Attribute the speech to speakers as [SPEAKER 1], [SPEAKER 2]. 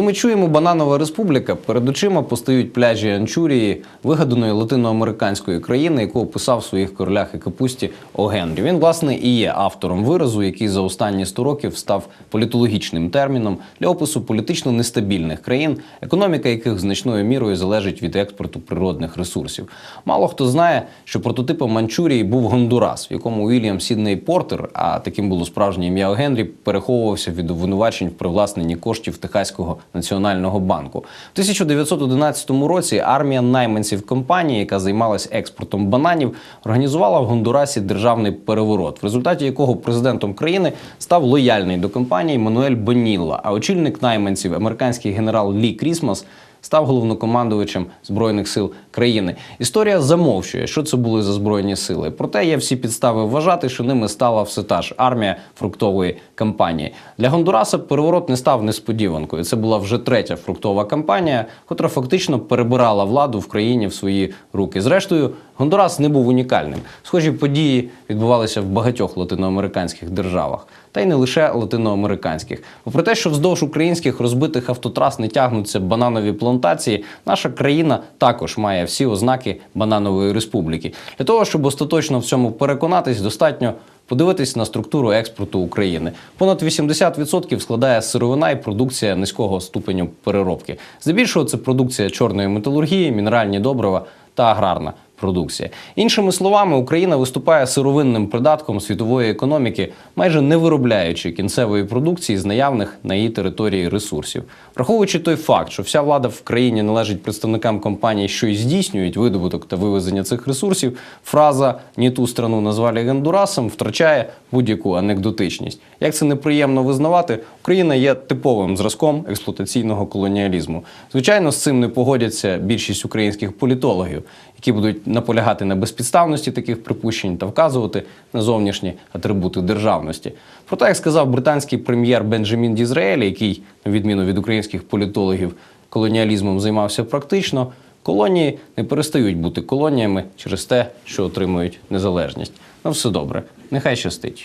[SPEAKER 1] Коли ми чуємо Бананова Республіка, перед очима постають пляжі Анчурії, вигаданої латиноамериканської країни, яку описав в своїх королях і капусті О. Генрі. Він, власне, і є автором виразу, який за останні 100 років став політологічним терміном для опису політично нестабільних країн, економіка яких значною мірою залежить від експорту природних ресурсів. Мало хто знає, що прототипом Манчурії був Гондурас, в якому Уільям Сідней Портер, а таким було справжнє ім'я О. Генрі, переховувався від обвинувачень в привласненні коштів Техаського національного банку. В 1911 році армія найманців компанії, яка займалась експортом бананів, організувала в Гондурасі державний переворот, в результаті якого президентом країни став лояльний до компанії Мануель Бонілла, а очільник найманців, американський генерал Лі Крісмас. Став головнокомандувачем збройних сил країни. Історія замовчує, що це були за збройні сили. Проте є всі підстави вважати, що ними стала все та ж армія фруктової кампанії. Для Гондураса переворот не став несподіванкою. Це була вже третя фруктова кампанія, котра фактично перебирала владу в країні в свої руки. Зрештою, Гондурас не був унікальним. Схожі події відбувалися в багатьох латиноамериканських державах, та й не лише латиноамериканських. Попри те, що вздовж українських розбитих автотрас не тягнуться бананові плантації, наша країна також має всі ознаки бананової республіки. Для того, щоб остаточно в цьому переконатись, достатньо. Подивитись на структуру експорту України. Понад 80% складає сировина і продукція низького ступеню переробки. Здебільшого це продукція чорної металургії, мінеральні добрива та аграрна продукція. Іншими словами, Україна виступає сировинним придатком світової економіки, майже не виробляючи кінцевої продукції з наявних на її території ресурсів. Враховуючи той факт, що вся влада в країні належить представникам компаній, що й здійснюють видобуток та вивезення цих ресурсів, фраза «ні ту страну назвали Гондурасом» втрачає будь-яку анекдотичність. Як це неприємно визнавати, Україна є типовим зразком експлуатаційного колоніалізму. Звичайно, з цим не погодяться більшість українських політологів, які будуть наполягати на безпідставності таких припущень та вказувати на зовнішні атрибути державності. Проте, як сказав британський прем'єр Бенджамін Дізраелі, який, на відміну від українських політологів, колоніалізмом займався практично, колонії не перестають бути колоніями через те, що отримують незалежність. Ну все добре, нехай щастить.